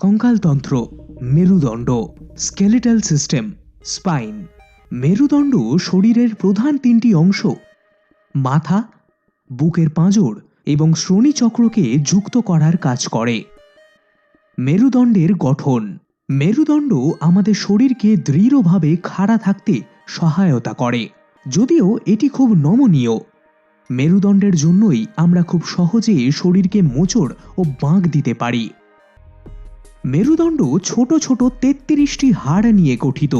কঙ্কালতন্ত্র, মেরুদণ্ড skeletal system spine মেরুদণ্ড শরীরের প্রধান তিনটি অংশ। মাথা, বুকের পাঁজর এবং শ্রোণীচক্রকে যুক্ত করার কাজ করে। মেরুদণ্ডের গঠন। মেরুদণ্ড আমাদের শরীরকে দৃঢ়ভাবে খাড়া থাকতে সহায়তা করে। যদিও এটি খুব নমনীয়। মেরুদণ্ডের জন্যই আমরা খুব সহজে শরীরকে মোচড় ও বাঁক দিতে পারি। মেরুদণ্ড ছোট ছোট তেত্রিশটি হাড় নিয়ে গঠিত।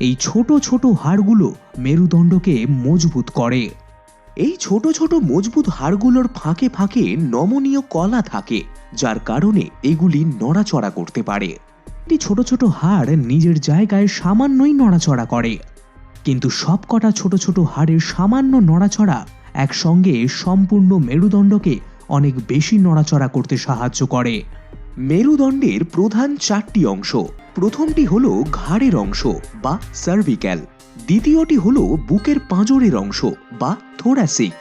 এই ছোট ছোট হাড়গুলো মেরুদণ্ডকে মজবুত করে। এই ছোট ছোট মজবুত হাড়গুলোর ফাঁকে ফাঁকে নমনীয় কলা থাকে, যার কারণে এগুলি নড়াচড়া করতে পারে। একটি ছোট ছোট হাড় নিজের জায়গায় সামান্যই নড়াচড়া করে। কিন্তু সবকটা ছোট ছোট হাড়ের সামান্য নড়াচড়া একসঙ্গে সম্পূর্ণ মেরুদণ্ডকে অনেক বেশি নড়াচড়া করতে সাহায্য করে। মেরুদণ্ডের প্রধান চারটি অংশ, প্রথমটি হল ঘাড়ের অংশ বা সার্ভিক্যাল দ্বিতীয়টি হল বুকের পাঁজরের অংশ বা থোরাসিক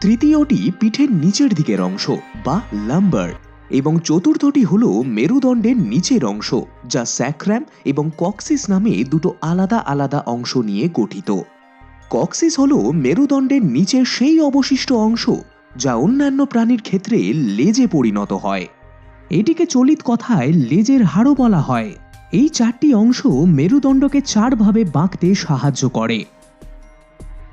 তৃতীয়টি পিঠের নিচের দিকের অংশ বা লাম্বার এবং চতুর্থটি হল মেরুদণ্ডের নিচের অংশ যা স্যাক্রাম এবং কক্সিস নামে দুটো আলাদা আলাদা অংশ নিয়ে গঠিত। কক্সিস হল মেরুদণ্ডের নিচের সেই অবশিষ্ট অংশ যা অন্যান্য প্রাণীর ক্ষেত্রে লেজে পরিণত হয়। এটিকে চলিত কথায় লেজের হাড়ও বলা হয়। এই চারটি অংশ মেরুদণ্ডকে চারভাবে বাঁকতে সাহায্য করে।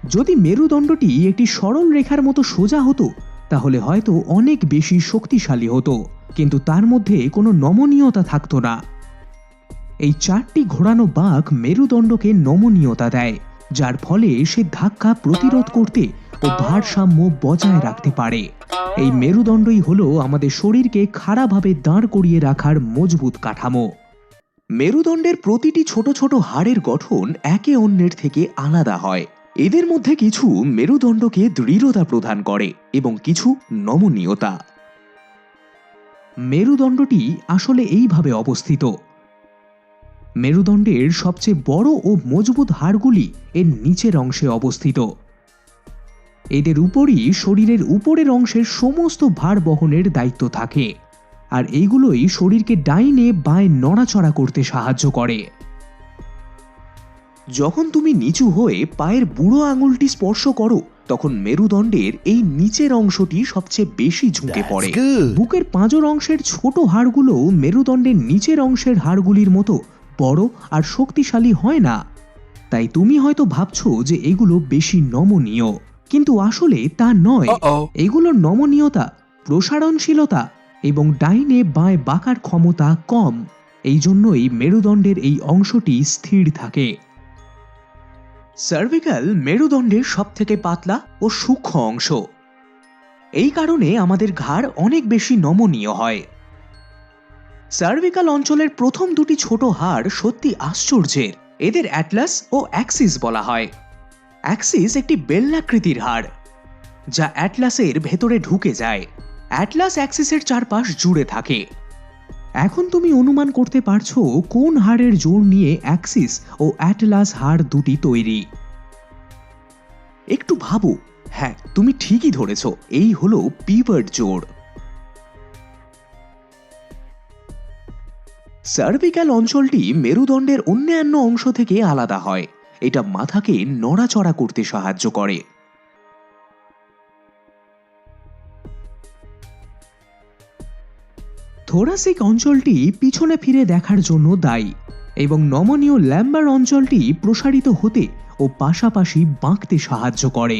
যদি মেরুদণ্ডটি একটি সরল রেখার মতো সোজা হতো, তাহলে হয়তো অনেক বেশি শক্তিশালী হতো, কিন্তু তার মধ্যে কোনো নমনীয়তা থাকতো না। এই চারটি ঘোরানো বাঁক মেরুদণ্ডকে নমনীয়তা দেয়, যার ফলে সে ধাক্কা প্রতিরোধ করতে ও ভারসাম্য বজায় রাখতে পারে। এই মেরুদণ্ডই হলো আমাদের শরীরকে খাড়াভাবে দাঁড় করিয়ে রাখার মজবুত কাঠামো। মেরুদণ্ডের প্রতিটি ছোট ছোট হাড়ের গঠন একে অন্যের থেকে আলাদা হয়। এদের মধ্যে কিছু মেরুদণ্ডকে দৃঢ়তা প্রদান করে এবং কিছু নমনীয়তা। মেরুদণ্ডটি আসলে এইভাবে অবস্থিত। মেরুদণ্ডের সবচেয়ে বড় ও মজবুত হাড়গুলি এর নিচের অংশে অবস্থিত। এদের উপরই শরীরের উপরের অংশের সমস্ত ভার বহনের দায়িত্ব থাকে। আর এইগুলোই শরীরকে ডাইনে বাঁয়ে নড়াচড়া করতে সাহায্য করে। যখন তুমি নিচু হয়ে পায়ের বুড়ো আঙুলটি স্পর্শ করো তখন মেরুদণ্ডের এই নিচের অংশটি সবচেয়ে বেশি ঝুঁকে পড়ে। বুকের পাঁজর অংশের ছোট হাড়গুলো মেরুদণ্ডের নিচের অংশের হাড়গুলির মতো বড় আর শক্তিশালী হয় না। তাই তুমি হয়তো ভাবছ যে এগুলো বেশি নমনীয়। কিন্তু আসলে তা নয়। এগুলোর নমনীয়তা প্রসারণশীলতা এবং ডাইনে বাঁয়ে বাঁকার ক্ষমতা কম। এই জন্যই মেরুদণ্ডের এই অংশটি স্থির থাকে। সার্ভিক্যাল মেরুদণ্ডের সবথেকে পাতলা ও সূক্ষ্ম অংশ। এই কারণে আমাদের ঘাড় অনেক বেশি নমনীয় হয়। সার্ভিক্যাল অঞ্চলের প্রথম দুটি ছোট হাড় সত্যি আশ্চর্যের। এদের অ্যাটলাস ও অ্যাক্সিস বলা হয়। অ্যাক্সিস একটি বেল্লাকৃতির হাড়, যা অ্যাটলাসের ভেতরে ঢুকে যায়। অ্যাটলাস অ্যাক্সিসের চারপাশ জুড়ে থাকে। এখন তুমি অনুমান করতে পারছ কোন হাড়ের জোর নিয়ে অ্যাক্সিস ও অ্যাটলাস হাড় দুটি তৈরি। একটু ভাবো। হ্যাঁ তুমি ঠিকই ধরেছ, এই হলো পিভার্ট জোড়। সার্ভিক্যাল অঞ্চলটি মেরুদণ্ডের অন্যান্য অংশ থেকে আলাদা হয়। এটা মাথাকে নড়াচড়া করতে সাহায্য করে। থোরাসিক অঞ্চলটি পিছনে ফিরে দেখার জন্য দায়ী এবং নমনীয় ল্যাম্বার অঞ্চলটি প্রসারিত হতে ও পাশাপাশি বাঁকতে সাহায্য করে।